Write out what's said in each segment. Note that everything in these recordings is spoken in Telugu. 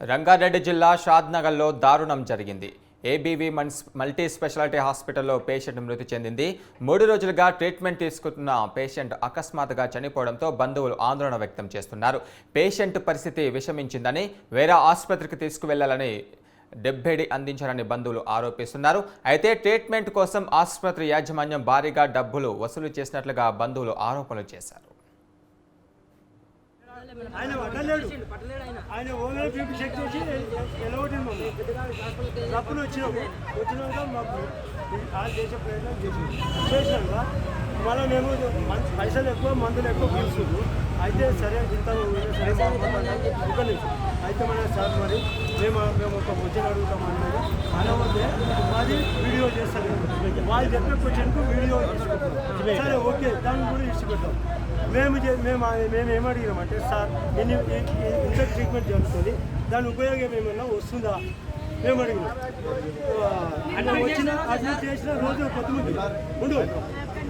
రంగారెడ్డి జిల్లా షాద్నగర్లో దారుణం జరిగింది. ఏబీవీ మన్స్ మల్టీ స్పెషాలిటీ హాస్పిటల్లో పేషెంట్ మృతి చెందింది. మూడు రోజులుగా ట్రీట్మెంట్ తీసుకుంటున్న పేషెంట్ అకస్మాత్తుగా చనిపోవడంతో బంధువులు ఆందోళన వ్యక్తం చేస్తున్నారు. పేషెంట్ పరిస్థితి విషమించిందని వేరే ఆసుపత్రికి తీసుకువెళ్ళాలని డెబ్బేడి అందించారని బంధువులు ఆరోపిస్తున్నారు. అయితే ట్రీట్మెంట్ కోసం ఆసుపత్రి యాజమాన్యం భారీగా డబ్బులు వసూలు చేసినట్లుగా బంధువులు ఆరోపణలు చేశారు. ఆయన పట్టలేడు. ఆయన ఓన్లీ బీపీ చెక్ చేసి ఎలవటి తప్పులు వచ్చినాం వచ్చినాక మాకు కాల్ చేసే ప్రయత్నం చేసి చేసినాక మళ్ళీ మేము పైసలు ఎక్కువ మందులు ఎక్కువ పిలుస్తుంది అయితే సరే ఇంత సరే ఒక నిమిషం. అయితే మన సార్ మరి మేము మేము ఒక వచ్చిన అడుగుతాం అన్నది అనవద్దే మాది వీడియో వాళ్ళు చెప్పిన క్వశ్చన్కు వీడియో సరే ఓకే దాన్ని కూడా ఇచ్చిపెట్టాం. మేము మేము మేము ఏమడిగినామంటే సార్ ఇ- ఇంత ట్రీట్మెంట్ జరుగుతుంది దాని ఉపయోగం ఏమన్నా వస్తుందా? మేము అడిగినాం. అంటే వచ్చిన అడ్మిట్ చేసిన రోజు కొద్దిమంది. ఉండు.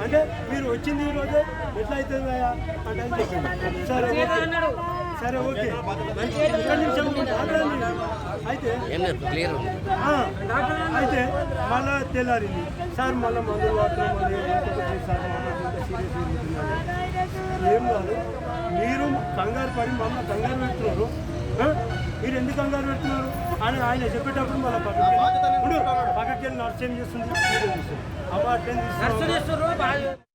అంటే మీరు వచ్చింది ఈ రోజే ఎట్లా అవుతుంది అంటే. సరే ఓకే. సరే ఓకే. అయితే క్లియర్ ఉంది. అయితే మళ్ళా తెల్లారింది. సార్ మళ్ళీ మందులు వాడుతున్నాం సార్? ఏం కాదు. మీరు కంగారు పడి మమ్మల్ని కంగారు పెడుతున్నారు? మీరు ఎందుకు కంగారు పెడుతున్నారు? అని ఆయన చెప్పేటప్పుడు మళ్ళీ పక్కకి పక్కకి వెళ్ళి నర్స్ ఏం చేస్తుంది. అమ్మ అటెండ్ చేస్తున్నారు